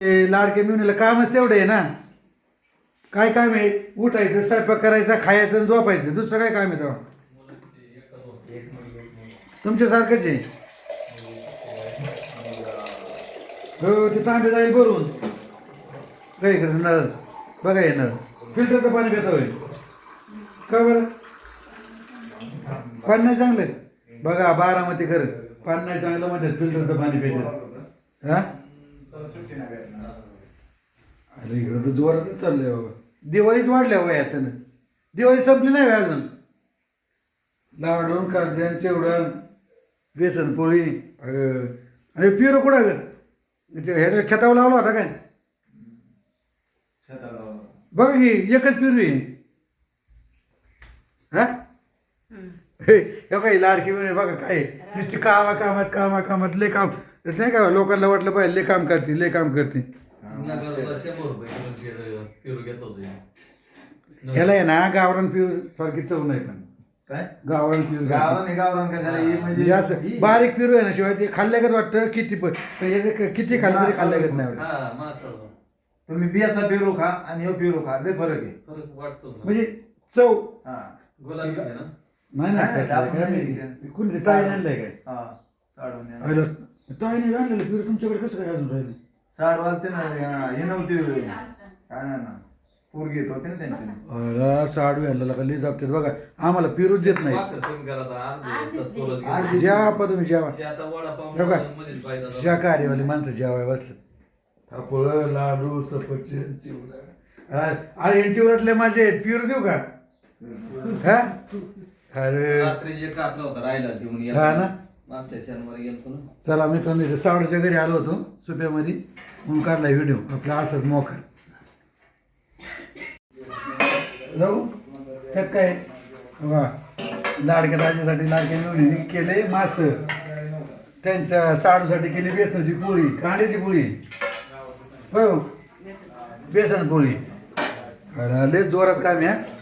ते लाडके मिळून कामच तेवढं आहे ना. काय काम आहे? उठायचं स्वयंपाक करायचा खायचं आणि झोपायचं. दुसरं काय काम आहे तेव्हा? तुमच्यासारखंच आहे? हो ते तांबे जाईल करून काय करत नळ? बघा हे नळ. फिल्टरचं पाणी पिता होईल. का बरं? पाणी नाही चांगलं? बघा बारामती कर पाणी नाही चांगलं म्हणजे फिल्टरचं पाणी पितात हा? अरे इकडं तर जोरातच चाललंय बाबा. दिवाळीच वाढल्या वयात दिवाळी संपली नाही अजून. लाडून काजन चिवडण बेसन पोळी अगं आणि पिरो कुठं ग? ह्याच्या छतावर लावला होता काय? बघा की एकच पिरू आहे. हा? हे हे काही लाडकी बघा काय नुसती कामा कामात कामा कामात लय काम. नाही का लोकांना वाटलं पाहिजे लय काम करते लय काम करते नगरला शंभर रुपये किलो पेरू- पेरू घेत होते. ह्याला आहे ना गावरान पिऊ सारखी चव नाही पण. काय? गावरान पिऊ गावरान हे गावरान काय झालं? हे म्हणजे असं ही- बारीक पिरू आहे ना शिवाय ते खाल्ल्यागत वाटतं किती पण. पण हे क- किती खाल्लं तरी खाल्ल्यागत नाही वाटत. हा मासळ. तुम्ही बियाचा पेरू खा आणि हे पेरू खा लय फरक आहे. फरक वाटतोच ना. म्हणजे चव. हा. गुलाबीच आहे ना? नाही नाही, ना आपण काय नाही. कोणी आणलंय काय? हा साडून द्या. आणलेलं पिरू तुमच्याकडे कसं काय अजून राहिले? साड वालते ना हा, नव्हते. काय नाही ना. पोरगी येत होते ना त्यांची. अरे साडू आणलेला का? लई जापतात. बघा आम्हाला पिरूच देत नाही. जेवा पा तुम्ही जेवा. हे काय? शाकाहारीवाली माणसं जेवाय बसले थापळ लाडू सफरचंद चिवडा. अरे यांची उलटले माझे आहेत पिरू देऊ का? हा. अरे. रात्री जे कापला होता राहिला घेऊन हा ना? मागच्या शनिवार ना. चला मित्रांनो इथे घरी आलो होतो सुप्यामध्ये. म्हणून काढला व्हिडिओ आपला असंच मोकार. जाऊ. त्यात काय? वा. लाडक्या दाजीसाठी लाडक्या मिळून केले मास. त्यांच्या साडूसाठी केली बेसनाची पोळी कांद्याची पोळी. हो. बेसन पोळी. अरे लय जोरात काम आहे